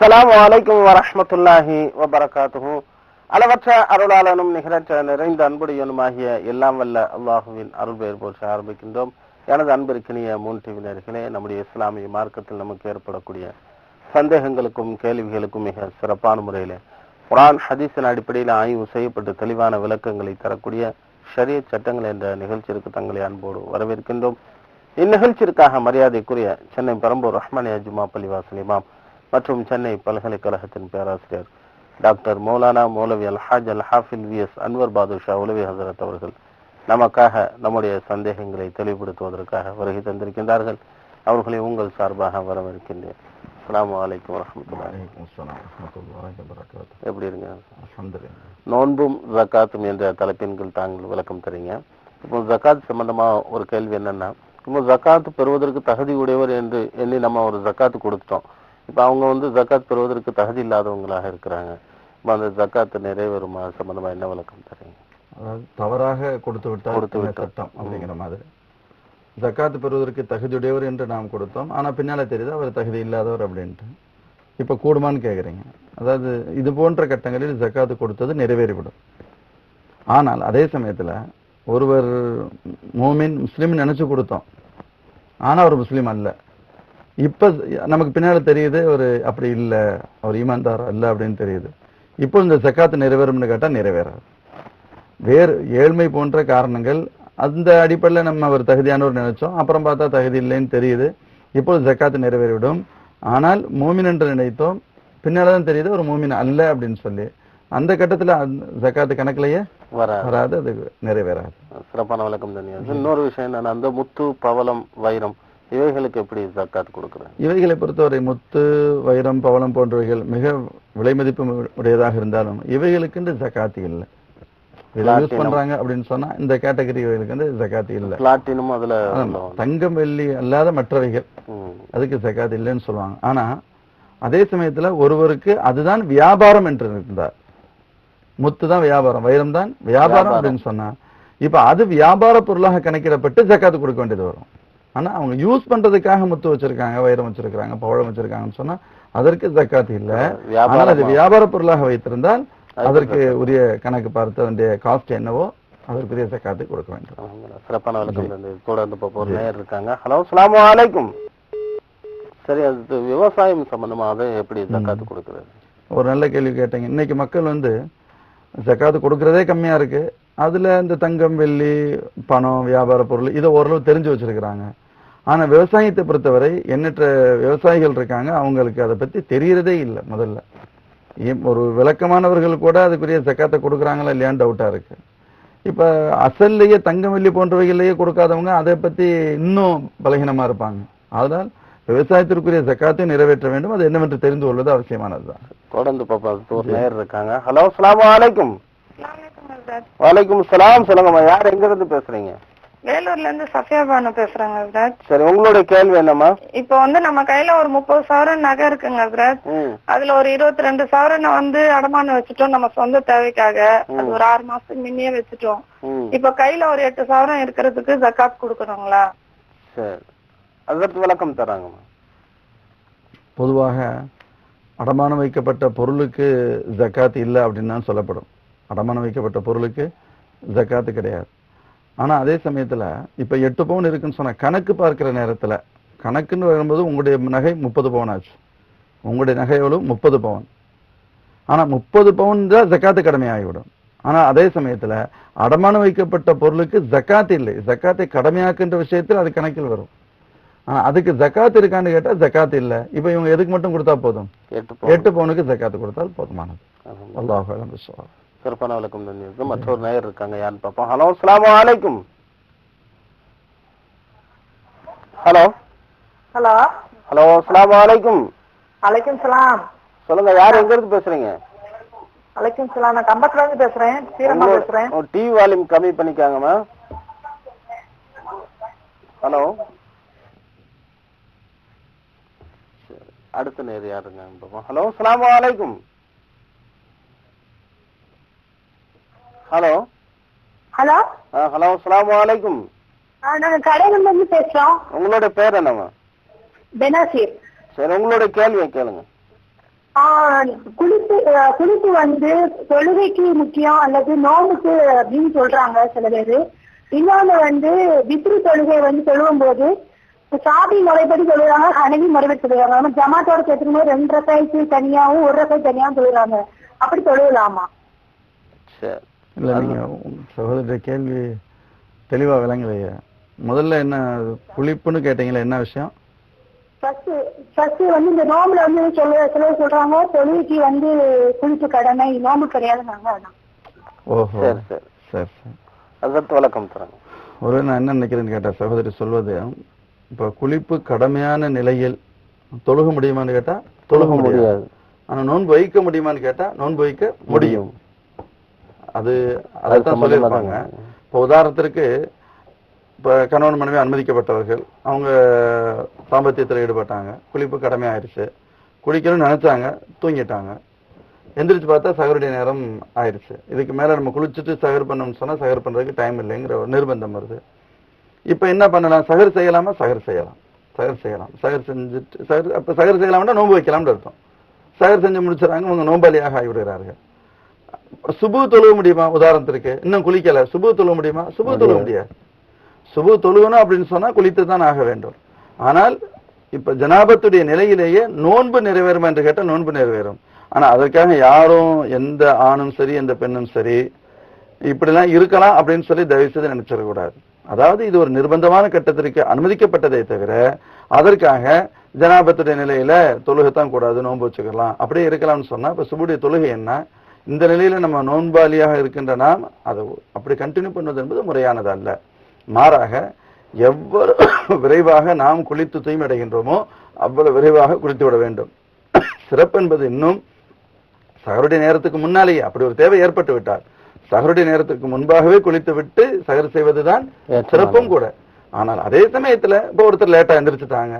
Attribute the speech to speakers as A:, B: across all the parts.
A: அஸ்லாம் வலைக்கம் வரமத்துல்லாஹி வபரகாத்துஹு. அளவற்ற அருளாளனும் நிகரற்ற நிறைந்த அன்புடையனுமாகிய எல்லாம் வல்ல அல்லாஹுவின் அருள் பெயர் போற்றி ஆரம்பிக்கின்றோம். எனது அன்பிற்கினிய மூன் மூன்றிவினர்களே நம்முடைய இஸ்லாமிய மார்க்கத்தில் நமக்கு ஏற்படக்கூடிய சந்தேகங்களுக்கும் கேள்விகளுக்கும் மிக சிறப்பான முறையிலே குரான் ஹதீஸின் அடிப்படையில் ஆய்வு செய்யப்பட்டு தெளிவான விளக்கங்களை தரக்கூடிய ஷரிய சட்டங்கள் என்ற நிகழ்ச்சிக்கு தங்களை அன்போடு வரவேற்கின்றோம். இந்நிகழ்ச்சிற்காக மரியாதைக்குரிய சென்னை பெரம்பூர் ரஹ்மானியா ஜுமா பள்ளிவாசல் இமாம் மற்றும் சென்னை பல்கலைக்கழகத்தின் பேராசிரியர் doctor Maulana Moulavi Al Haj Al Hafil V S Anwar Badusha Ulavi Hazrat அவர்கள் நமக்காக நம்முடைய சந்தேகங்களை தெளிவுபடுத்துவதற்காக வருகை தந்திருக்கின்றார்கள். அவர்களை உங்கள் சார்பாக
B: வலைக்கும் வரஹ்மத்துல்லாஹி வபரகாத்துஹு.
A: எப்படி இருங்க. நோன்பும் ஜக்காத்தும் என்ற தலைப்பின் கீழ் தாங்கள் விளக்கம் தரீங்க. இப்போ ஜக்காத் சம்பந்தமா ஒரு கேள்வி என்னன்னா இப்போ ஜக்காத் பெறுவதற்கு தகுதி உடையவர் என்று எண்ணி நம்ம ஒரு ஜக்காத்து கொடுத்துட்டோம். இப்போ அவங்க வந்து ஜக்காத் பெறுவதற்கு தகுதி இல்லாதவங்களாக இருக்கிறாங்க. இப்போ அந்த ஜக்காத்து நிறைவேறுமா? அது சம்பந்தமா என்ன விளக்கம் தரீங்க
B: அதாவது தவறாக கொடுத்து விட்டால்
A: கொடுத்து.
B: சட்டம் அப்படிங்கிற மாதிரி. ஜக்காத்து பெறுவதற்கு தகுதியுடையவர் என்று நாம் கொடுத்தோம். ஆனா பின்னால தெரியுது அவர் தகுதி இல்லாதவர் அப்படின்ட்டு. இப்ப கூடுமான்னு கேக்குறீங்க. அதாவது இது போன்ற கட்டங்களில் ஜக்காத்து கொடுத்தது நிறைவேறிவிடும். ஆனால் அதே சமயத்துல ஒருவர் மூமின் முஸ்லீம் நினைச்சு கொடுத்தோம். ஆனா அவர் முஸ்லீம் அல்ல. இப்ப நமக்கு பின்னால தெரியுது ஒரு அப்படி இல்ல அவர் ஈமான்தார் அல்ல அப்படின்னு தெரியுது. இப்போ இந்த ஜக்காத்து நிறைவேறும்னு கேட்டா நிறைவேறாது. வேறு ஏழ்மை போன்ற காரணங்கள் அந்த அடிப்படையில் நம்ம அவர் தகுதியானவர் நினைச்சோம். அப்புறம் பார்த்தா தகுதி இல்லைன்னு தெரியுது. இப்போ ஜக்காத்து நிறைவேறிவிடும். ஆனால் மூமின் என்று நினைத்தோம். பின்னால தான் தெரியுது ஒரு மூமின் அல்ல அப்படின்னு சொல்லி. அந்த கட்டத்துல ஜக்காத்து கணக்குலயே
A: வர
B: வராது அது நிறைவேறாது.
A: சிறப்பான விளக்கம் தனியா இன்னொரு விஷயம் என்னன்னா அந்த முத்து பவளம் வைரம் இவைகளுக்கு எப்படி ஜக்காத் கொடுக்குறாங்க
B: இவைகளை பொறுத்தவரை முத்து வைரம் பவளம் போன்றவைகள் மிக விலை மதிப்பு உடையதாக இருந்தாலும் இவைகளுக்கு இந்த ஜக்காத்து இல்லை யூஸ். பண்றாங்க அப்படின்னு சொன்னா இந்த கேட்டகரி இவைகளுக்கு வந்து ஜக்காத்து இல்லை
A: பிளாட்டினும் அதுல.
B: தங்கம் வெள்ளி அல்லாத மற்றவைகள். அதுக்கு ஜக்காத் இல்லைன்னு சொல்லுவாங்க ஆனா அதே சமயத்துல ஒருவருக்கு அதுதான் வியாபாரம் என்று இருந்தார் முத்து தான் வியாபாரம் வைரம் தான் வியாபாரம். அப்படின்னு சொன்னா இப்ப அது வியாபார பொருளாக கணக்கிடப்பட்டு ஜக்காத்து கொடுக்க வேண்டியது வரும் ஆனா அவங்க யூஸ் பண்றதுக்காக முத்து வச்சிருக்காங்க வைரம் வச்சிருக்காங்க பவழம் வச்சிருக்காங்கன்னு சொன்னா அதற்கு ஜக்காத் இல்ல. ஆனால் அது வியாபார பொருளாக வைத்திருந்தால் அதற்கு உரிய கணக்கு பார்த்த வேண்டிய காஸ்ட் என்னவோ அதற்குரிய ஜக்காத்தை கொடுக்க வேண்டும்.
A: சிறப்பான விளக்கம். தொடர்ந்து ஒரு நேயர் இருக்காங்க. ஹலோ அஸ்ஸலாமு அலைக்கும். சரி அது விவசாயம் சம்பந்தமா அதை எப்படி ஜக்காத்து கொடுக்குறது?
B: ஒரு நல்ல கேள்வி கேட்டீங்க. இன்னைக்கு மக்கள் வந்து ஜக்காத்து கொடுக்கறதே கம்மியா இருக்கு. அதுல இந்த தங்கம் வெள்ளி பணம் வியாபார பொருள் இதை ஓரளவு தெரிஞ்சு வச்சிருக்கிறாங்க. ஆனா விவசாயத்தை பொறுத்தவரை எண்ணற்ற விவசாயிகள் இருக்காங்க. அவங்களுக்கு அதை பத்தி தெரியறதே இல்லை முதல்ல. ஒரு விளக்கமானவர்கள் கூட அதுக்குரிய ஜக்காத்தை கொடுக்குறாங்களா இல்லையான்னு டவுட்டா இருக்கு. இப்ப அசல்லையே தங்கம் வெள்ளி போன்றவைகளையே கொடுக்காதவங்க அதை பத்தி இன்னும் பலகீனமா இருப்பாங்க. அதனால் விவசாயத்திற்குரிய ஜக்காத்தை நிறைவேற்ற வேண்டும். அது என்னவென்று தெரிந்து கொள்வது அவசியமானதுதான்
A: தொடர்ந்து பாப்பா ஒரு நேயர் இருக்காங்க. ஹலோ அஸ்ஸலாமு அலைக்கும்.
C: அஸ்ஸலாமு ஹஸ்ரத்.
A: வலைக்கும் சலாம் சொல்லுங்கம்மா. யார் எங்க இருந்து பேசுறீங்க?
C: வேலூர்ல இருந்து சஃபியா பானு பேசுறேங்க ஹஸ்ரத்.
A: சரி உங்களுடைய கேள்வி என்னம்மா?
C: இப்போ வந்து நம்ம கையில ஒரு முப்பது சவரன் நகை இருக்குங்க.
A: ம்.
C: அதுல ஒரு இருபத்தி ரெண்டு சவரனை வந்து அடமானம் வச்சுட்டோம் நம்ம சொந்த தேவைக்காக. அது ஒரு ஆறு மாசத்துக்கு முன்னே வச்சுட்டோம்.
A: ம்.
C: இப்ப கையில ஒரு எட்டு சவரன் இருக்கிறதுக்கு ஜக்காத் கொடுக்கணுங்களா?
A: சரி. அதற்கு விளக்கம் தராங்கம்மா.
B: பொதுவாக அடமானம் வைக்கப்பட்ட பொருளுக்கு ஜக்காத் இல்லை அப்படின்னு தான் சொல்லப்படும். அடமானம் வைக்கப்பட்ட பொருளுக்கு ஜக்காத்து கிடையாது. ஆனா அதே சமயத்துல இப்ப எட்டு பவுன் இருக்குன்னு சொன்னா கணக்கு பார்க்கிற நேரத்துல கணக்குன்னு வரும்போது உங்களுடைய நகை முப்பது பவுன் ஆச்சு. உங்களுடைய நகை எவ்வளவு? முப்பது பவுன். ஆனா முப்பது பவுன் தான் ஜக்காத்து கடமையாகிவிடும் ஆனா அதே சமயத்துல அடமானம் வைக்கப்பட்ட பொருளுக்கு ஜக்காத் இல்லை. ஜக்காத்தை கடமையாக்குன்ற விஷயத்தில் அது கணக்கில் வரும். ஆனா அதுக்கு ஜக்காத் இருக்கான்னு கேட்டா ஜக்காத் இல்ல. இப்ப இவங்க எதுக்கு மட்டும் கொடுத்தா போதும்?
A: எட்டு பவுன்.
B: எட்டு பவுனுக்கு ஜக்காத் கொடுத்தால் போதுமானது. அல்லாஹ்.
A: சிறப்பான விளக்கம் தந்திருக்கு மற்றொரு நேயர் இருக்காங்க. யாருன்னு பார்ப்போம்? ஹலோ அஸ்ஸலாமு அலைக்கும் ஹலோ
D: ஹலோ
A: ஹலோ அஸ்ஸலாமு அலைக்கும்
D: அலைக்கும் சலாம்.
A: சொல்லுங்க யார் எங்க இருந்து பேசுறீங்க?
D: அலைக்கும் சலாம். நான் கம்பத்துல இருந்து பேசுறேன். சீரம்மா பேசுறேன்.
A: டிவி வால்யூம் கம்மி பண்ணிக்காங்கம்மா ஹலோ அடுத்த நேர் யாருங்க? ஹலோ அஸ்ஸலாமு அலைக்கும் ஹலோ.
D: ஹலோ?
A: ஹலோ அஸ்ஸலாமு அலைக்கும்.
D: நாங்க கடையில இருந்து பேசுறோம்.
A: உங்களோட பேர் என்னம்மா?
D: பெனாசிர்.
A: சரி உங்களோட கேள்வியை கேளுங்க.
E: குளிப்பு குளிப்பு வந்து தொழுகைக்கு முக்கியம் அல்லது நோம்புக்கு அப்படின்னு சொல்றாங்க சில பேரு. இன்னொன்னு வந்து வித்ரு தொழுகை வந்து தொழுவும் போது சாபி முறைப்படி தொழுகிறாங்க ஹனவி முறைப்படி தொழுகிறாங்க. நம்ம ஜமாத்தோட சேர்த்துக்கும் போது ரெண்டு ரசாயத்து தனியாவும் ஒரு ரசாய் தனியாவும் தொழுகிறாங்க. அப்படி தொழுகலாமா
A: சரி.
B: இல்ல நீங்க உங்க சகோதரிய கேள்வி தெளிவா விளங்கலையே. முதல்ல என்ன குளிப்புன்னு கேட்டீங்களா என்ன விஷயம்?
E: ஃபர்ஸ்ட் வந்து இந்த நோம்புல வந்து சொல்ல சிலர் சொல்றாங்க தொழுகைக்கு வந்து குளிப்பு கடமை நோம்பு கிடையாதுனாங்க அதான்.
B: ஓஹோ.
A: சரி சரி.
B: சரி சரி.
A: அதற்கு விளக்கம் தராங்க
B: ஒரு நான் என்ன நினைக்கிறேன்னு கேட்டா சகோதரி சொல்வது இப்ப குளிப்பு கடமையான நிலையில் தொழுக முடியுமான்னு கேட்டா தொழுக முடியாது. ஆனா நோன்பு வைக்க முடியுமான்னு கேட்டா நோன்பு வைக்க முடியும். அது அதைத்தான் சொல்லியிருப்பாங்க. இப்போ உதாரணத்திற்கு இப்ப கணவன் மனைவி அனுமதிக்கப்பட்டவர்கள் அவங்க தாம்பத்தியத்தில் ஈடுபட்டாங்க. குளிப்பு கடமை ஆயிடுச்சு குளிக்கணும்னு நினைச்சாங்க. தூங்கிட்டாங்க. எந்திரிச்சு பார்த்தா சகருடைய நேரம் ஆயிடுச்சு இதுக்கு மேல நம்ம குளிச்சுட்டு சகர் பண்ணணும்னு சொன்னா சகர் பண்றதுக்கு டைம் இல்லைங்கிற ஒரு நிர்பந்தம் வருது. இப்ப என்ன பண்ணலாம்? சகர் செய்யலாமா? சகர் செய்யலாம். சகர் செய்யலாம். சகர் செஞ்சுட்டு சகர் அப்ப சகர் செய்யலாம்னா நோன்பு வைக்கலாம்னு அர்த்தம். சகர் செஞ்சு முடிச்சுறாங்க. அவங்க நோம்பாளியாக ஆகிவிடுகிறார்கள். சுபு தொழுவ முடியுமா? உதாரணத்திற்கு. இன்னும் குளிக்கல. சுபு தொழுவ முடியுமா? சுபு தொழுவ முடியாது. சுபு தொழுகணும் அப்படின்னு சொன்னா குளித்து தான் ஆக வேண்டும். ஆனால் இப்ப ஜனாபத்துடைய நிலையிலேயே நோன்பு நிறைவேறுமா என்று கேட்டால் நோன்பு நிறைவேறும். ஆனா அதற்காக யாரும் எந்த ஆணும் சரி எந்த பெண்ணும் சரி இப்படிலாம் இருக்கலாம் அப்படின்னு சொல்லி தயவு செய்து நினைச்சிடக்கூடாது அதாவது இது ஒரு நிர்பந்தமான கட்டத்திற்கு அனுமதிக்கப்பட்டதே தவிர அதற்காக ஜனாபத்துடைய நிலையில தொழுகைத்தான் கூடாது நோன்பு வச்சுக்கலாம். அப்படியே இருக்கலாம்னு சொன்னா இப்ப சுபுடைய தொழுகை என்ன? இந்த நிலையில நம்ம நோன்பாளியாக இருக்கின்ற நாம் அதை அப்படி கண்டினியூ பண்ணுவது என்பது முறையானது அல்ல. மாறாக எவ்வளவு விரைவாக நாம் குளித்து தூய்மை அடைகின்றோமோ அவ்வளவு விரைவாக குளித்து விட வேண்டும். சிறப்பு என்பது இன்னும் சகருடைய நேரத்துக்கு முன்னாலேயே அப்படி ஒரு தேவை ஏற்பட்டு விட்டார் சகருடைய நேரத்துக்கு முன்பாகவே குளித்து விட்டு சகர் செய்வதுதான் சிறப்பும் கூட. ஆனால் அதே சமயத்துல இப்ப ஒருத்தர் லேட்டா எந்திரிச்சுட்டாங்க.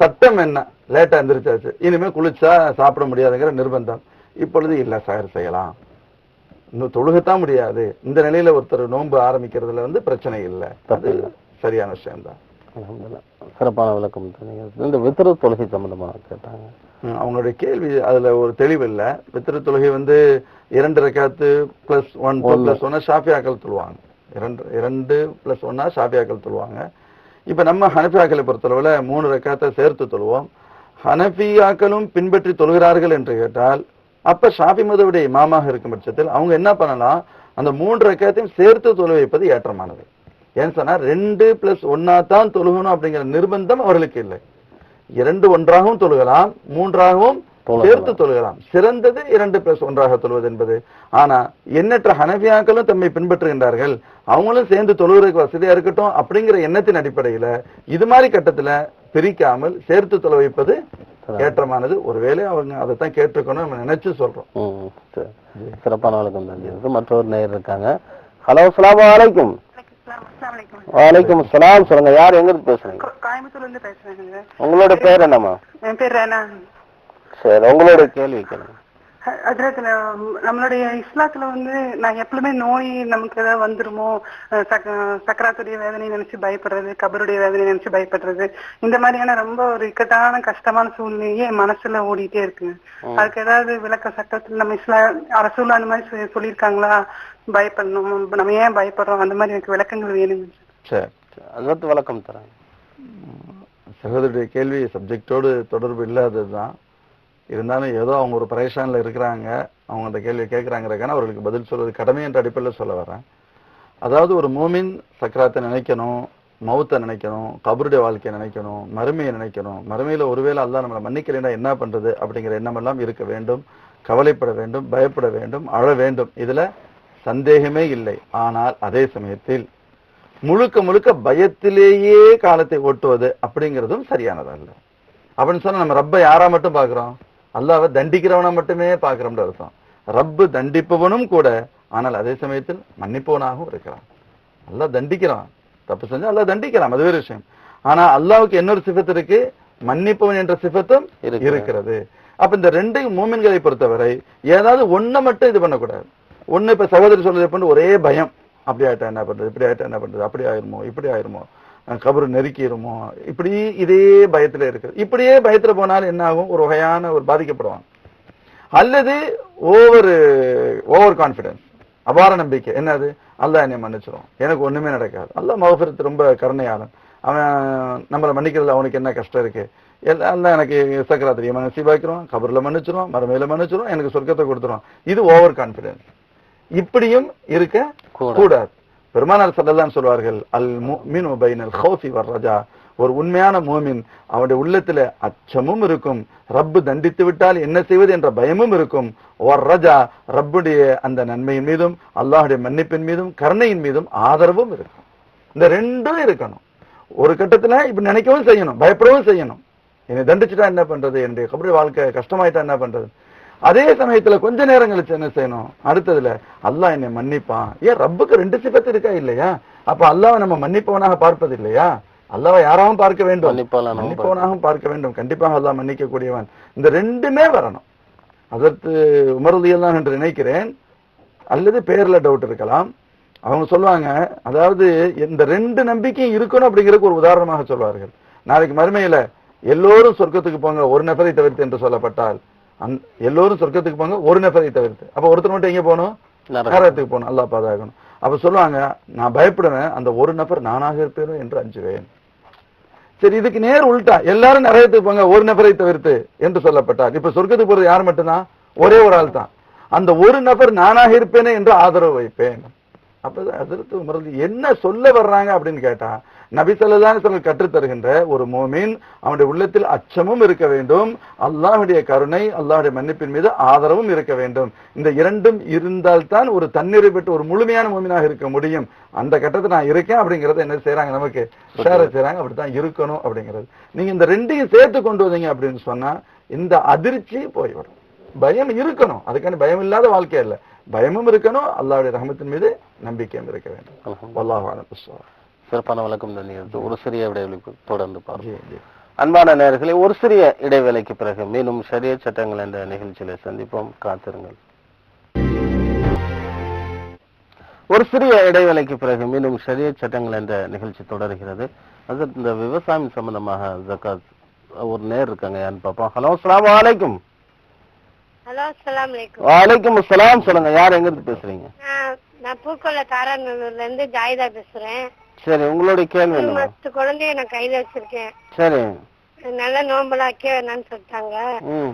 B: சட்டம் என்ன? லேட்டா எந்திரிச்சாச்சு. இனிமே குளிச்சா சாப்பிட முடியாதுங்கிற நிர்பந்தம். இப்பொழுது இல்ல சகர் செய்யலாம். இன்னும் தொழுகத்தான் முடியாது. இந்த நிலையில ஒருத்தர் நோன்பு ஆரம்பிக்கிறதுல வந்து பிரச்சனை இல்லை. அது சரியான விஷயம்தான்.
A: சிறப்பான விளக்கம் இந்த வித்திர தொழுகை சம்பந்தமா கேட்டாங்க.
B: அவங்களுடைய கேள்வி அதுல ஒரு தெளிவு இல்ல. வித்திர தொழுகை வந்து இரண்டு ரக்காத்து பிளஸ் ஒன். பிளஸ் ஒன்னா. ஷாஃபியாக்கள் தொழுவாங்க. இரண்டு இரண்டு பிளஸ் ஒன்னா ஷாஃபியாக்கள் தொழுவாங்க. இப்ப நம்ம ஹனஃபியாக்களை பொறுத்தளவுல மூணு ரக்காத்தை சேர்த்து தொழுவோம். ஹனஃபியாக்களும் பின்பற்றி தொழுகிறார்கள் என்று கேட்டால் அப்ப ஷாஃபி மதுவுடைய இமாமாக இருக்கும் பட்சத்தில் அவங்க என்ன பண்ணலாம்? அந்த மூன்று ரக்காத்தையும் சேர்த்து தொழு வைப்பது ஏற்றமானது. ஏன்னு சொன்னா ரெண்டு பிளஸ் ஒன்னா தான் தொழுகணும் அப்படிங்கிற நிர்பந்தம் அவர்களுக்கு இல்லை. இரண்டு ஒன்றாகவும் தொழுகலாம் மூன்றாகவும். சேர்த்து தொழுகலாம். சிறந்தது இரண்டு பிளஸ் ஒன்றாக தொழுவது என்பது. ஆனா எண்ணற்ற ஹனபியாக்களும் தம்மை பின்பற்றுகின்றார்கள். அவங்களும் சேர்ந்து தொழுவதற்கு வசதியா இருக்கட்டும் அப்படிங்கிற எண்ணத்தின் அடிப்படையில இது மாதிரி கட்டத்துல பிரிக்காமல் சேர்த்து தொழ வைப்பது ஏற்றமானது. ஒருவேளை அவங்க அதைத்தான் கேட்டிருக்கணும் நம்ம நினைச்சு சொல்றோம்.
A: சிறப்பான விளக்கம் தெரிஞ்சது மற்றொரு நேயர் இருக்காங்க. ஹலோ அஸ்ஸலாமு அலைக்கும். வலைக்கும் சலாம் சொல்லுங்க யார் எங்க இருந்து பேசுறீங்க?
C: கோயம்புத்தூர்ல இருந்து பேசுறேங்க.
A: உங்களோட பேர் என்னம்மா?
C: என் பேர் ரேனா.
A: சரி உங்களோட கேள்வி கேளுங்க.
C: அதுல நம்மளுடைய இஸ்லாத்துல வந்து நான் எப்பவுமே நோய் நமக்கு ஏதாவது வந்துருமோ சக்கராத்துடைய வேதனை நினைச்சு பயப்படுறது கபருடைய வேதனை நினைச்சு பயப்படுறது இந்த மாதிரியான ரொம்ப ஒரு இக்கட்டான கஷ்டமான சூழ்நிலையே மனசுல ஓடிட்டே இருக்குங்க. அதுக்கு ஏதாவது விளக்க சட்டத்துல நம்ம இஸ்லா அரசுல அந்த மாதிரி சொல்லி- சொல்லியிருக்காங்களா? பயப்படணும் நம்ம ஏன் பயப்படுறோம்? அந்த மாதிரி எனக்கு விளக்கங்கள் வேணுங்க.
B: சரி
A: அதற்கு விளக்கம் தரேன்.
B: சகோதரியுடைய கேள்வி சப்ஜெக்டோடு தொடர்பு இல்லாததுதான். இருந்தாலும் ஏதோ அவங்க ஒரு பரேஷான்ல இருக்கிறாங்க அவங்க அந்த கேள்வியை கேட்கறாங்கிறக்கான அவர்களுக்கு பதில் சொல்வது கடமை என்ற அடிப்படையில் சொல்ல வரேன். அதாவது ஒரு மூமின் சக்கராத்தை நினைக்கணும் மௌத்தை நினைக்கணும் கபருடைய வாழ்க்கையை நினைக்கணும் மறுமையை நினைக்கணும். மறுமையில் ஒருவேளை அல்லா நம்மளை மன்னிக்கலைன்னா என்ன பண்ணுறது அப்படிங்கிற எண்ணம் எல்லாம் இருக்க வேண்டும் கவலைப்பட வேண்டும் பயப்பட வேண்டும் அழ வேண்டும். இதில் சந்தேகமே இல்லை. ஆனால் அதே சமயத்தில் முழுக்க முழுக்க பயத்திலேயே காலத்தை ஓட்டுவது அப்படிங்கிறதும் சரியானதல்ல. அப்படின்னு சொன்னால் நம்ம ரப்பை யாரா மட்டும் பார்க்குறோம்? அல்லாஹ்வை தண்டிக்கிறவனா மட்டுமே பாக்குறோம்னு அர்த்தம். ரப்பு தண்டிப்பவனும் கூட ஆனால் அதே சமயத்தில் மன்னிப்பவனாகவும் இருக்கிறான். அல்லாஹ் தண்டிக்கிறான். தப்பு செஞ்சா அல்லாஹ் தண்டிக்கலாம் அது வேறு விஷயம். ஆனா அல்லாஹ்வுக்கு இன்னொரு சிஃபத் இருக்கு? மன்னிப்பவன் என்ற சிஃபத்தும்
A: இருக்கிறது.
B: அப்ப இந்த ரெண்டு மூமின்களை பொறுத்தவரை ஏதாவது ஒண்ணை மட்டும் இது பண்ணக்கூடாது. ஒண்ணு இப்ப சகோதரி சொல்றது எப்படின்னு ஒரே பயம். அப்படி ஆயிட்டா என்ன பண்றது? இப்படி ஆயிட்டா என்ன பண்றது? அப்படி ஆயிருமோ? இப்படி ஆயிருமோ? கபரு நெருக்கிருமோ இப்படி இதே பயத்துல இருக்குது இப்படியே பயத்துல போனாலும் என்ன ஆகும் ஒரு வகையான ஒரு பாதிக்கப்படுவாங்க. அல்லது ஓவர் ஓவர் கான்பிடன்ஸ் அபார நம்பிக்கை. என்னது? அல்லாஹ் என்னை மன்னிச்சிரும். எனக்கு ஒண்ணுமே நடக்காது. அல்லாஹ் மகஃபிரத் ரொம்ப கருணையாளன். அவன் நம்மளை மன்னிக்கிறதுல அவனுக்கு என்ன கஷ்டம் இருக்கு? எல்லாம் எனக்கு சக்கராத்திரியை நசீபாக்கிறோம் கபர்ல மன்னிச்சிரும். மறுமையில மன்னிச்சிரும். எனக்கு சொர்க்கத்தை கொடுத்துரும். இது ஓவர் கான்பிடன்ஸ் இப்படியும் இருக்க
A: கூடாது.
B: பெருமானார் சல்லல்லாஹு சொல்வார்கள் அல் முஃமினு பைனல் ஹவுசி வர் ரஜா ஒரு உண்மையான மோமின் அவனுடைய உள்ளத்துல அச்சமும் இருக்கும். ரப்பு தண்டித்து விட்டால் என்ன செய்வது என்ற பயமும் இருக்கும். ஒரு ரஜா ரப்புடைய அந்த நன்மையின் மீதும் அல்லாஹுடைய மன்னிப்பின் மீதும் கருணையின் மீதும் ஆதரவும் இருக்கும். இந்த ரெண்டும் இருக்கணும். ஒரு கட்டத்துல இப்ப நினைக்கவும் செய்யணும் பயப்படவும் செய்யணும். என்னை தண்டிச்சுட்டா என்ன பண்றது? என்னுடைய கபடி வாழ்க்கை கஷ்டமாயிட்டா என்ன பண்றது? அதே சமயத்துல கொஞ்ச நேரம் கழிச்சு என்ன செய்யணும்? அடுத்ததுல அல்லாஹ் என்னை மன்னிப்பான். ஏன் ரப்புக்கு ரெண்டு சிபத்து இருக்கா இல்லையா? அப்ப அல்லாஹ் நம்ம மன்னிப்பவனாக பார்ப்பது இல்லையா? அல்லாஹ் யாராவும் பார்க்க வேண்டும்.
A: மன்னிப்பவனாகவும்
B: பார்க்க வேண்டும். கண்டிப்பாக அல்லாஹ் மன்னிக்க கூடியவன் இந்த ரெண்டுமே வரணும். அதற்கு உமரதியெல்லாம் என்று நினைக்கிறேன் அல்லது பேர்ல டவுட் இருக்கலாம். அவங்க சொல்லுவாங்க அதாவது இந்த ரெண்டு நம்பிக்கையும் இருக்கணும் அப்படிங்கிறதுக்கு ஒரு உதாரணமாக சொல்வார்கள். நாளைக்கு மறுமையில எல்லோரும் சொர்க்கத்துக்கு போங்க ஒரு நபரை தவிர்த்து என்று சொல்லப்பட்டால் எல்லோரும் சொர்க்கத்துக்கு போங்க ஒரு நபரை தவிர்த்து. அப்ப ஒருத்தர் மட்டும் எங்க போகணும். நரகத்துக்கு. போகணும். அல்லாஹ் பாதுகாக்கணும். அப்ப சொல்லுவாங்க நான் பயப்படுவேன் அந்த ஒரு நபர் நானாக இருப்பேனோ என்று அஞ்சுவேன். சரி இதுக்கு நேர் உள்டா. எல்லாரும் நரகத்துக்கு போங்க ஒரு நபரை தவிர்த்து என்று சொல்லப்பட்டார். இப்ப சொர்க்கத்துக்கு போறது யார் மட்டும்தான்? ஒரே ஒரு ஆள் தான். அந்த ஒரு நபர் நானாக இருப்பேனே என்று ஆதரவு வைப்பேன். அப்பதான் அதிர்த்து உமரது என்ன சொல்ல வர்றாங்க அப்படின்னு கேட்டா நபி ஸல்லல்லாஹு அலைஹி வஸல்லம் கற்றுத் தருகின்ற ஒரு மோமின் அவனுடைய உள்ளத்தில் அச்சமும் இருக்க வேண்டும். அல்லாஹ்வுடைய கருணை அல்லாஹ்வுடைய மன்னிப்பின் மீது ஆதரவும் இருக்க வேண்டும். இந்த இரண்டும் இருந்தால்தான் ஒரு தண்ணீரை பெற்று ஒரு முழுமையான மோமினாக இருக்க முடியும். அந்த கட்டத்தில் நான் இருக்கேன் அப்படிங்கறத என்ன செய்றாங்க நமக்கு ஷேர செய்றாங்க. அப்படித்தான் இருக்கணும் அப்படிங்கிறது. நீங்க இந்த ரெண்டையும் சேர்த்து கொண்டு வந்தீங்க அப்படின்னு சொன்னா இந்த அதிர்ச்சி போய்விடும் பயம் இருக்கணும். அதுக்கான பயம் இல்லாத வாழ்க்கை இல்ல பயமும் இருக்கணும். அல்லாஹ்வுடைய ரஹமத்தின் மீது நம்பிக்கையும் இருக்க வேண்டும்.
A: அல்ஹம்துலில்லாஹ். சிறப்பான விளக்கம் தந்தீங்க ஒரு சிறிய இடைவெளிக்கு தொடர்ந்து பார்ப்போம். அன்பான நேயர்களே ஒரு சிறிய இடைவேளைக்கு பிறகு மீண்டும் ஷரிய சட்டங்கள் என்ற நிகழ்ச்சியில சந்திப்போம். காத்திருங்கள். ஒரு சிறிய இடைவேளைக்கு பிறகு மீண்டும் ஷரிய சட்டங்கள் என்ற நிகழ்ச்சி தொடர்கிறது. அது இந்த விவசாயம் சம்பந்தமாக ஜக்காத் ஒரு நேர் இருக்காங்க யாருன்னு பார்ப்போம். ஹலோ அஸ்ஸலாமு அலைக்கும்.
F: ஹலோ அஸ்ஸலாமு அலைக்கும்.
A: வலைக்கும் அஸ்ஸலாம். சொல்லுங்க யார் எங்க இருந்து பேசுறீங்க?
F: நான் பூக்கொல்ல தாராநல்லூர்ல இருந்து ஜாயிதா பேசுறேன்.
A: சரி உங்களுடைய கேள்வி
F: மூணு மாசத்து குழந்தைய நான் கையில வச்சிருக்கேன்.
A: சரி.
F: நல்ல வைக்க வேணாம்னு சொல்லிட்டாங்க.
A: ம்.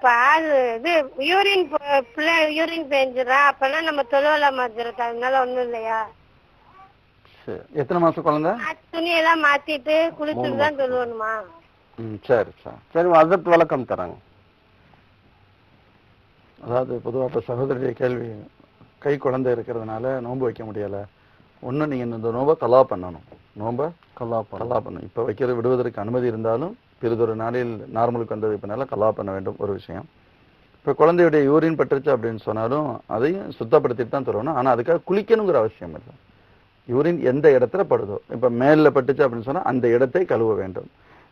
F: பால் இது யூரின் பிள்ளை யூரின் பேஞ்சிடறா அப்பனா நம்ம தொழுவலாம் மாத்திரது? அதனால ஒண்ணும் இல்லையா?
A: சரி.
B: எத்தனை மாசம் குழந்தை?
F: துணியெல்லாம் மாத்திட்டு குளிச்சுட்டு தான் தொழுவணுமா?
B: ம், சரி சரி.
A: சரி அதற்கு விளக்கம் தராங்க.
B: அதாவது பொதுவா இப்ப சகோதரிய கேள்வி கை குழந்தை இருக்கிறதுனால நோன்பு வைக்க முடியல. ஒன்று நீங்கள் இந்த நோன்பை கலா பண்ணணும். நோன்பை
A: கல்லா பண்ணலாம்
B: கலா பண்ணணும். இப்போ வைக்கிறது விடுவதற்கு அனுமதி இருந்தாலும் பெரிதொரு நாளில் நார்மலுக்கு வந்தது இப்போனால கலா பண்ண வேண்டும் ஒரு விஷயம். இப்போ குழந்தையுடைய யூரின் பட்டுருச்சு அப்படின்னு சொன்னாலும் அதையும் சுத்தப்படுத்திட்டு தான் தரணும். ஆனால் அதுக்காக குளிக்கணுங்கிற அவசியம் இல்லை. யூரின் எந்த இடத்துல படுதோ இப்போ மேலில் பட்டுச்சு அப்படின்னு சொன்னால் அந்த இடத்தை கழுவ வேண்டும்.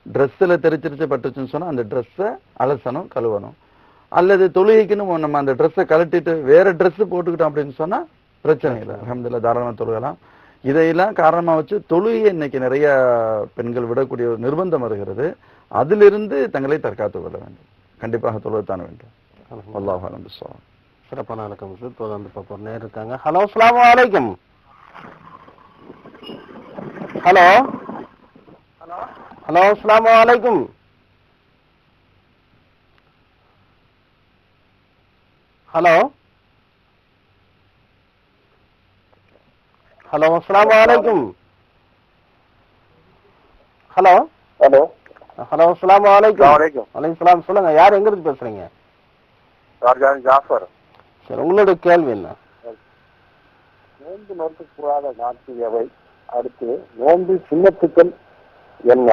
B: ட்ரெஸ்ஸில் தெரிச்சிருச்சு பட்டுச்சுன்னு சொன்னால் அந்த ட்ரெஸ்ஸை அலசணும் கழுவணும். அல்லது தொழுகைக்குன்னு நம்ம அந்த ட்ரெஸ்ஸை கழட்டிட்டு வேற ட்ரெஸ்ஸு போட்டுக்கிட்டோம் அப்படின்னு சொன்னால் பிரச்சனை இல்லை. அலமதுல்லா தாராளமா தொழுகலாம். இதையெல்லாம் காரணமா வச்சு தொழுகையை இன்னைக்கு நிறைய பெண்கள் விடக்கூடிய ஒரு நிர்பந்தம் வருகிறது. அதிலிருந்து தங்களை தற்காத்துக் கொள்ள வேண்டும். கண்டிப்பாக தொழுவத்தான் வேண்டும். அல்லாஹ்.
A: சிறப்பான வணக்கம் சார். தொடர்ந்து பார்ப்போம் நேர் இருக்காங்க. ஹலோ அஸ்ஸலாமு அலைக்கும். ஹலோ. ஹலோ அஸ்ஸலாமு அலைக்கும். ஹலோ. ஹலோ அஸ்ஸலாமு அலைக்கும். ஹலோ?
G: ஹலோ.
A: ஹலோ அஸ்ஸலாமு அலைக்கும்.
G: வலைக்கும்
A: வலைக்கும் சலாம். சொல்லுங்க யார் எங்க இருந்து பேசுறீங்க?
G: ஜாஃபர்.
A: சரி உங்களுடைய கேள்வி என்ன?
G: நோன்பு நோக்கக்கூடாத நாட்கள் எவை அடுத்து நோன்பு சின்னத்துக்கள் என்ன?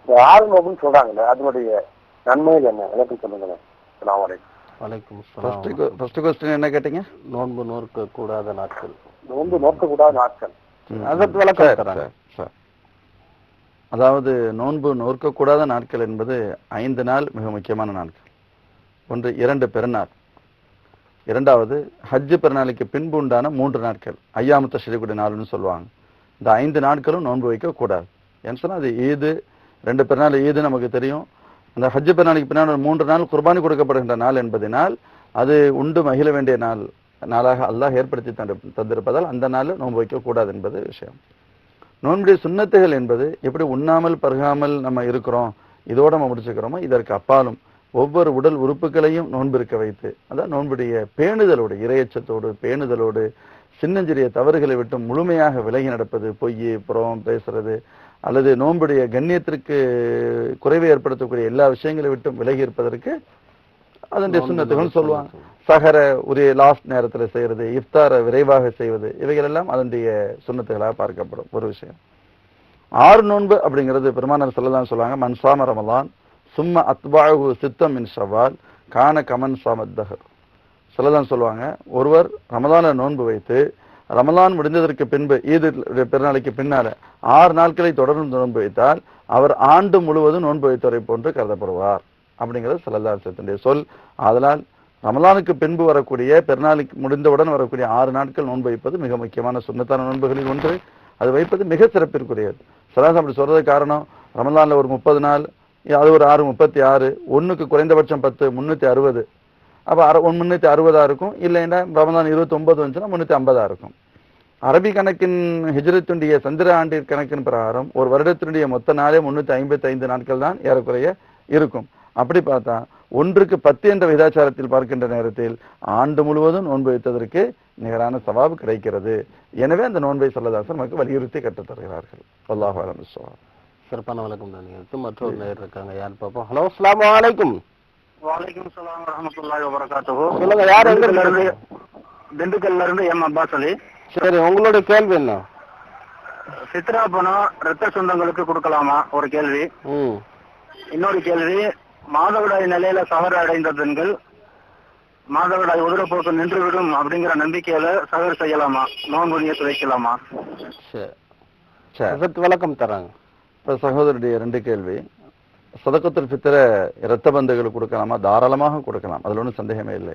G: இந்த ஆறு நோம்புன்னு சொல்றாங்கல்ல அதனுடைய நன்மைகள் என்ன? எனக்கு சொல்லுங்களேன். அஸ்ஸலாமு அலைக்கும்.
A: வலைக்கும்
B: ஃபர்ஸ்ட் கொஸ்டின் என்ன கேட்டீங்க?
A: நோன்பு நோற்க கூடாத நாட்கள்.
G: நோன்பு நோக்கக்கூடாத நாட்கள்.
B: அதாவது நோன்பு நோற்கக்கூடாத நாட்கள் என்பது ஐந்து நாள் மிக முக்கியமான நாட்கள். ஒன்று இரண்டு பெருநாள். இரண்டாவது ஹஜ்ஜு பெருநாளுக்கு பின்பு உண்டான மூன்று நாட்கள். ஐயாமு தஷ்ரீக்குடைய நாள்னு சொல்லுவாங்க. இந்த ஐந்து நாட்களும் நோன்பு வைக்க கூடாது ஏன்னு சொன்னா அது ஈது ரெண்டு பெருநாள் ஈது நமக்கு தெரியும். அந்த ஹஜ்ஜு பெருநாளைக்கு பின்னால் மூன்று நாள் குர்பானி கொடுக்கப்படுகின்ற நாள் என்பதனால் அது உண்டு மகிழ வேண்டிய நாள். நாளாக அல்லாஹ் ஏற்படுத்தி தந்து தந்திருப்பதால் அந்த நாளில் நோன்பு வைக்கக்கூடாது என்பது விஷயம். நோன்புடைய சுண்ணத்துகள் என்பது எப்படி உண்ணாமல் பருகாமல் நம்ம இருக்கிறோம் இதோட நம்ம முடிச்சுக்கிறோமோ இதற்கு அப்பாலும் ஒவ்வொரு உடல் உறுப்புகளையும் நோன்பு இருக்க வைத்து அதான் நோன்புடைய பேணுதலோடு இரையச்சத்தோடு பேணுதலோடு சின்னஞ்சிறிய தவறுகளை விட்டு முழுமையாக விலகி நடப்பது பொய் புறம் பேசுறது அல்லது நோன்புடைய கண்ணியத்திற்கு குறைவை ஏற்படுத்தக்கூடிய எல்லா விஷயங்களை விட்டும் விலகி இருப்பதற்கு அதனுடைய சுண்ணத்துகள் சொல்லுவாங்க. சகர உரிய லாஸ்ட் நேரத்தில் செய்கிறது இஃப்தாரை விரைவாக செய்வது இவைகள் எல்லாம் அதனுடைய சுண்ணத்துகளாக பார்க்கப்படும் ஒரு விஷயம். ஆறு நோன்பு அப்படிங்கிறது பெருமான சொல்லலாம் சொல்லுவாங்க மன்சாம ரமலான் சும்ம அத்வாகு சித்தம் மின் ஷவால் கான கமன் சாமத்தகர் சொல்லதான் சொல்லுவாங்க ஒருவர் ரமதான நோன்பு வைத்து ரமலான் முடிந்ததற்கு பின்பு ஈது பெருநாளைக்கு பின்னால ஆறு நாட்களை தொடர்ந்து நோன்பு வைத்தால் அவர் ஆண்டு முழுவதும் நோன்பு வைத்தவரை போன்று கருதப்படுவார். அப்படிங்கிறது சல்லல்லாசத்தினுடைய சொல் அதனால் ரமலானுக்கு பின்பு வரக்கூடிய பெருநாளுக்கு முடிந்தவுடன் வரக்கூடிய ஆறு நாட்கள் நோன்பு வைப்பது மிக முக்கியமான சுண்ணத்தான நோன்புகளில் ஒன்று. அது வைப்பது மிக சிறப்பிற்குரியது. சராசம் அப்படி சொல்றது காரணம் ரமலானில் ஒரு முப்பது நாள் அது ஒரு ஆறு முப்பத்தி ஆறு ஒன்றுக்கு குறைந்தபட்சம் பத்து முந்நூற்றி அறுபது. அப்போ அற முந்நூற்றி அறுபதாக இருக்கும் இல்லைன்னா ரமலான் இருபத்தி ஒன்பது வந்துச்சுன்னா முந்நூற்றி ஐம்பதாக இருக்கும். அரபி கணக்கின் ஹிஜ்ரத்துடைய சந்திர ஆண்டின் கணக்கின் பிரகாரம் ஒரு வருடத்தினுடைய மொத்த நாளே முந்நூற்றி ஐம்பத்தி ஐந்து நாட்கள் தான் ஏறக்குறைய இருக்கும். அப்படி பார்த்தா ஒன்றுக்கு பத்து என்ற விதாச்சாரத்தில் பார்க்கின்ற நேரத்தில் ஆண்டு முழுவதும் நோன்பு வைத்ததற்கு நிகரான சவாபு கிடைக்கிறது. எனவே அந்த நோன்பை சொல்லதாசர் நமக்கு வலியுறுத்தி கற்றுத் தருகிறார்கள். அல்லாஹ் அலம்
A: சிறப்பான வணக்கம் நிகழ்ச்சி மற்றொரு நேர் இருக்காங்க. யார் பார்ப்போம்? ஹலோ அஸ்லாம் வலைக்கும்
G: வலைக்கும் சலாம் வரமத்துல்லாஹி வபரகாத்துஹு.
A: சொல்லுங்க யார் எங்க
G: திண்டுக்கல்ல
A: இருந்து
G: திண்டுக்கல்ல இருந்து எம் அப்பாஸ் அலி.
A: சரி உங்களுடைய கேள்வி என்ன?
G: சித்ரா பணம் ரத்த சொந்தங்களுக்கு கொடுக்கலாமா? ஒரு கேள்வி.
A: ம்.
G: இன்னொரு கேள்வி மாதவிடாய் நிலையில சகர் அடைந்த பெண்கள் மாதவிடாய் உதிரப்போக்கு நின்றுவிடும் அப்படிங்கிற நம்பிக்கையில சகர் செய்யலாமா? நோன்பு நியத்து வைக்கலாமா?
A: சரி. விளக்கம் தராங்க.
B: இப்ப சகோதரருடைய ரெண்டு கேள்வி. சதக்கத்தில் பித்திர இரத்த பந்துகள் கொடுக்கலாமா? தாராளமாக கொடுக்கலாம். அதுல ஒன்றும் சந்தேகமே இல்லை.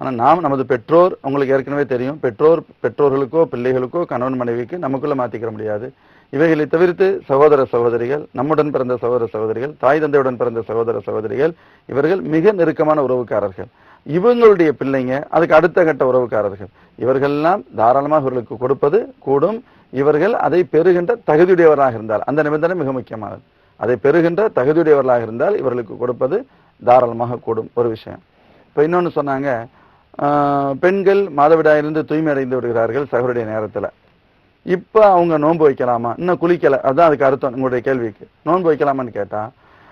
B: ஆனா நாம் நமது பெற்றோர் உங்களுக்கு ஏற்கனவே தெரியும் பெற்றோர் பெற்றோர்களுக்கோ பிள்ளைகளுக்கோ கணவன் மனைவிக்கு நமக்குள்ள மாத்திக்கிற முடியாது. இவைகளை தவிர்த்து சகோதர சகோதரிகள் நம்முடன் பிறந்த சகோதர சகோதரிகள் தாய் தந்தையுடன் பிறந்த சகோதர சகோதரிகள் இவர்கள் மிக நெருக்கமான உறவுக்காரர்கள். இவங்களுடைய பிள்ளைங்க அதுக்கு அடுத்த கட்ட உறவுக்காரர்கள். இவர்கள்லாம் தாராளமாக இவர்களுக்கு கொடுப்பது கூடும். இவர்கள் அதை பெறுகின்ற தகுதியுடையவராக இருந்தால் அந்த நிபந்தனை மிக முக்கியமானது. அதை பெறுகின்ற தகுதியுடையவர்களாக இருந்தால் இவர்களுக்கு கொடுப்பது தாராளமாக கூடும் ஒரு விஷயம். இப்போ இன்னொன்று சொன்னாங்க பெண்கள் மாதவிடாயிலிருந்து தூய்மை அடைந்து விடுகிறார்கள் சகருடைய நேரத்தில். இப்ப அவங்க நோன்பு வைக்கலாமா? இன்னும் குளிக்கல. அதான் அதுக்கு அர்த்தம் உங்களுடைய கேள்விக்கு. நோன்பு வைக்கலாமான்னு கேட்டா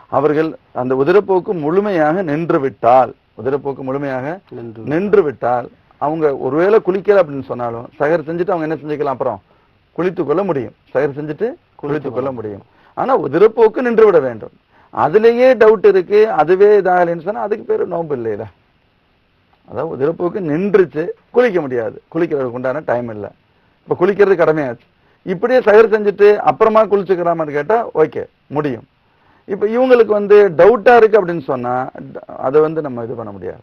B: அவர்கள் அந்த உதிரப்போக்கு முழுமையாக நின்று விட்டால் உதிரப்போக்கு முழுமையாக
A: நின்று
B: விட்டால். அவங்க ஒருவேளை குளிக்கல அப்படின்னு சொன்னாலும் சகர் செஞ்சுட்டு அவங்க என்ன செஞ்சுக்கலாம் அப்புறம்? குளித்துக் கொள்ள முடியும். சகர் செஞ்சுட்டு குளித்துக் கொள்ள முடியும். ஆனா உதிரப்போக்கு நின்று விட வேண்டும். அதுலயே டவுட் இருக்கு அதுவே இதாகலைன்னு சொன்னா அதுக்கு பேரு நோன்பு இல்லையில. அதாவது உதிரப்போக்கு நின்றுச்சு குளிக்க முடியாது. குளிக்கிறதுக்கு உண்டான டைம் இல்லை. இப்ப குளிக்கிறது கடமையாச்சு. இப்படியே சகர் செஞ்சுட்டு அப்புறமா குளிச்சுக்கலாமான்னு கேட்டா ஓகே முடியும். இப்ப இவங்களுக்கு வந்து டவுட்டா இருக்கு அப்படின்னு சொன்னா அதை வந்து நம்ம இது பண்ண முடியாது.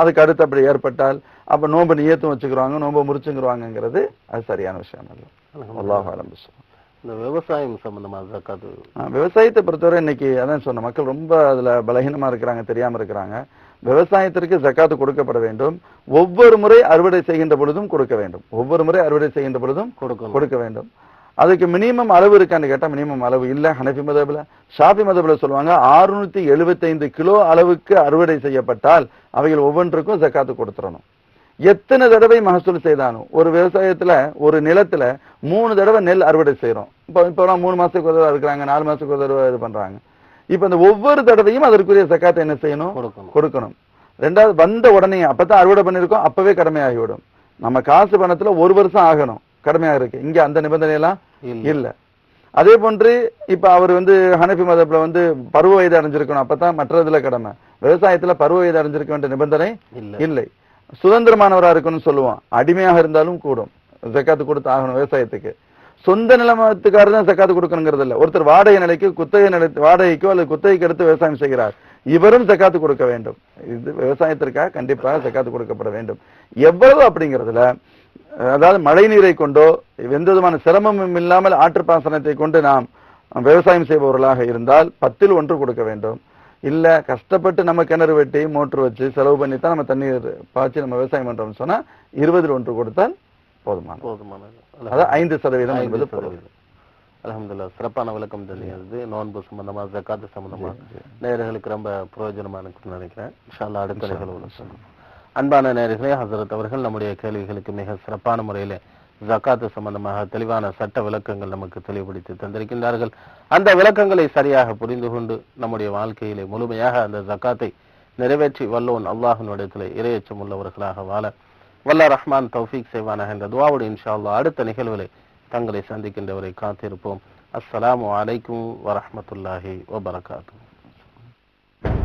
B: அதுக்கு அடுத்து அப்படி ஏற்பட்டால் அப்ப நோன்பு நியத்தும் வச்சுக்கிறாங்க நோன்பு முறிச்சுங்கிறாங்கிறது அது சரியான விஷயம் அல்ல. அல்லாஹ் ஆரம்பிச்சோம்
A: இந்த விவசாயம் சம்பந்தமா ஜக்காத்து
B: விவசாயத்தை பொறுத்தவரை இன்னைக்கு அதான் சொன்ன மக்கள் ரொம்ப அதுல பலகீனமா இருக்கிறாங்க தெரியாம இருக்கிறாங்க. விவசாயத்திற்கு ஜக்காத்து கொடுக்கப்பட வேண்டும். ஒவ்வொரு முறை அறுவடை செய்கின்ற பொழுதும் கொடுக்க வேண்டும். ஒவ்வொரு முறை அறுவடை செய்கின்ற பொழுதும் கொடுக்க வேண்டும். அதுக்கு மினிமம் அளவு இருக்கான்னு கேட்டா மினிமம் அளவு இல்ல. ஹனஃபி மதபுல ஷாஃபி மதபுல சொல்லுவாங்க 675 எழுபத்தைந்து கிலோ அளவுக்கு அறுவடை செய்யப்பட்டால் அவைகள் ஒவ்வொன்றுக்கும் ஜக்காத்து கொடுத்துடணும் எத்தனை தடவை மகசூல் செய்தாலும் ஒரு விவசாயத்துல ஒரு நிலத்துல மூணு தடவை நெல் அறுவடை செய்யறோம் இப்போ இப்போலாம் மூணு மாசத்துக்கு ஒரு தடவை இருக்கிறாங்க நாலு மாசத்துக்கு ஒரு தடவை இது பண்றாங்க. இப்ப இந்த ஒவ்வொரு தடவையும் அதற்குரிய ஜக்காத்தை என்ன செய்யணும்?
A: கொடுக்கணும்.
B: ரெண்டாவது வந்த உடனே அப்பதான் அறுவடை பண்ணிருக்கோம் அப்பவே கடமையாகிவிடும் நம்ம காசு பணத்துல ஒரு வருஷம் ஆகணும். கடமையாக இருக்கு. இங்க அந்த நிபந்தனை எல்லாம்
A: இல்ல.
B: அதே போன்று இப்ப அவர் வந்து ஹனஃபி மதத்துல வந்து பருவ வயது அடைஞ்சிருக்கணும். அப்பதான் மற்றதுல கடமை. விவசாயத்துல பருவ வயது அடைஞ்சிருக்க வேண்டிய நிபந்தனை
A: இல்ல.
B: இல்லை. சுதந்திரமானவரா இருக்கணும்னு சொல்லுவோம். அடிமையாக இருந்தாலும் கூடும். ஜக்காத்து கொடுத்து ஆகணும் விவசாயத்துக்கு. சொந்த நிலமத்துக்காரர் தான் சக்காத்து கொடுக்கணுங்கிறது இல்ல ஒருத்தர் வாடகை நிலைக்கு குத்தகை நிலை வாடகைக்கோ அல்லது குத்தகைக்கு எடுத்து விவசாயம் செய்கிறார். இவரும் சக்காத்து கொடுக்க வேண்டும். இது விவசாயத்திற்காக கண்டிப்பாக சக்காத்து கொடுக்கப்பட வேண்டும். எவ்வளவு அப்படிங்கிறதுல அதாவது மழை நீரை கொண்டோ எந்த விதமான சிரமமும் இல்லாமல் ஆற்று பாசனத்தை கொண்டு நாம் விவசாயம் செய்பவர்களாக இருந்தால் பத்தில் ஒன்று கொடுக்க வேண்டும். இல்லை கஷ்டப்பட்டு நம்ம கிணறு வெட்டி மோட்டர் வச்சு செலவு பண்ணி தான் நம்ம தண்ணீர் பாய்ச்சி நம்ம விவசாயம் பண்ணுறோம்னு சொன்னால் இருபதில் ஒன்று கொடுத்தால் போதுமானது
A: போதுமானது
B: அதாவது ஐந்து சதவீதம் என்பது.
A: அல்ஹம்துலில்லாஹ். சிறப்பான விளக்கம் தெரியாது நோன்பு சம்பந்தமா ஜக்காத்து சம்பந்தமா. நேயர்களுக்கு ரொம்ப பிரயோஜனமா இருக்குன்னு நினைக்கிறேன். அடுத்த நிகழ்வுல சொல்லுவோம் அன்பான நேயர்களே ஹசரத் அவர்கள் நம்முடைய கேள்விகளுக்கு மிக சிறப்பான முறையிலே ஜக்காத்து சம்பந்தமாக தெளிவான சட்ட விளக்கங்கள் நமக்கு தெளிவுபடுத்தி தந்திருக்கின்றார்கள். அந்த விளக்கங்களை சரியாக புரிந்து கொண்டு நம்முடைய வாழ்க்கையிலே முழுமையாக அந்த ஜக்காத்தை நிறைவேற்றி வல்லோன் அல்லாஹினுடையத்திலே இரையச்சம் உள்ளவர்களாக வாழ வல்ல ரஹ்மான் தௌஃபீக் செய்வானாக என்ற துவாவோடு இன்ஷா அல்லாஹ் அடுத்த நிகழ்வுகளை தங்களை சந்திக்கின்றவரை காத்திருப்போம். அஸ்லாம் அலைக்கும் வரமத்துல்லாஹி வபரகாத்தூ